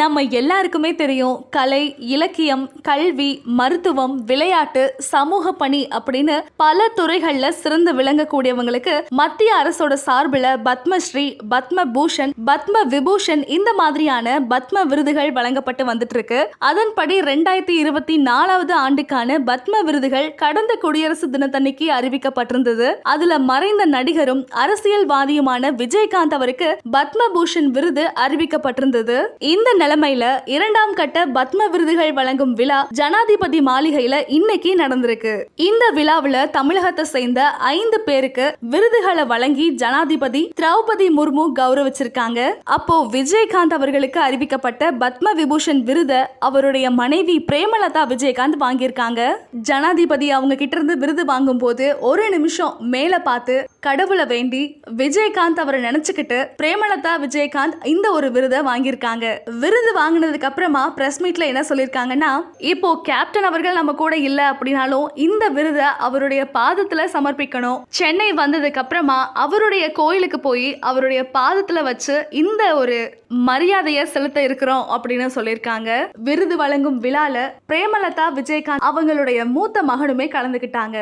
நம்ம எல்லாருக்குமே தெரியும் கலை இலக்கியம் கல்வி மருத்துவம் விளையாட்டு சமூக பணி அப்படின்னு பல துறைகள்ல சிறந்து விளங்கக்கூடியவங்களுக்கு மத்திய அரசோட சார்பில் பத்மஸ்ரீ பத்ம பூஷன் பத்ம விபூஷன் இந்த மாதிரியான பத்ம விருதுகள் வழங்கப்பட்டு வந்துட்டு இருக்கு அதன்படி ரெண்டாயிரத்தி இருபத்தி நாலாவது ஆண்டுக்கான பத்ம விருதுகள் கடந்த குடியரசு தினத்தன்னைக்கு அறிவிக்கப்பட்டிருந்தது. அதுல மறைந்த நடிகரும் அரசியல்வாதியுமான விஜயகாந்த் அவருக்கு பத்ம பூஷன் விருது அறிவிக்கப்பட்டிருந்தது. இந்த நிலைமையில இரண்டாம் கட்ட பத்ம விருதுகள் வழங்கும் விழா ஜனாதிபதி மாளிகையில இன்னைக்கு நடந்திருக்கு. இந்த விழாவில் தமிழகத்தை சேர்ந்த ஐந்து பேருக்கு விருதுகளை வழங்கி ஜனாதிபதி திரௌபதி முர்மு கௌரவிச்சிருக்காங்க. அப்போ விஜயகாந்த் அவர்களுக்கு அறிவிக்கப்பட்ட பத்ம விபூஷன் விருதை அவருடைய மனைவி பிரேமலதா விஜயகாந்த் வாங்கியிருக்காங்க. ஜனாதிபதி அவங்க கிட்ட இருந்து விருது வாங்கும் போது ஒரு நிமிஷம் மேல பார்த்து கடவுளை வேண்டி விஜயகாந்த் அவரை நினைச்சுக்கிட்டு பிரேமலதா விஜயகாந்த் இந்த ஒரு விருதை வாங்கியிருக்காங்க. விருது வாங்கினதுக்கு அப்புறமா பிரஸ் மீட்ல என்ன சொல்லியிருக்காங்கன்னா இப்போ கேப்டன் அவர்கள் நம்ம கூட இல்ல அப்படின்னாலும் இந்த விருதை அவருடைய பாதத்துல சமர்ப்பிக்கணும். சென்னை வந்ததுக்கு அப்புறமா அவருடைய கோயிலுக்கு போய் அவருடைய பாதத்துல வச்சு இந்த ஒரு மரியாதையை செலுத்த இருக்கிறோம் அப்படின்னு சொல்லியிருக்காங்க விருது வழங்கும் விழால பிரேமலதா விஜயகாந்த் அவங்களுடைய மூத்த மகனுமே கலந்துக்கிட்டாங்க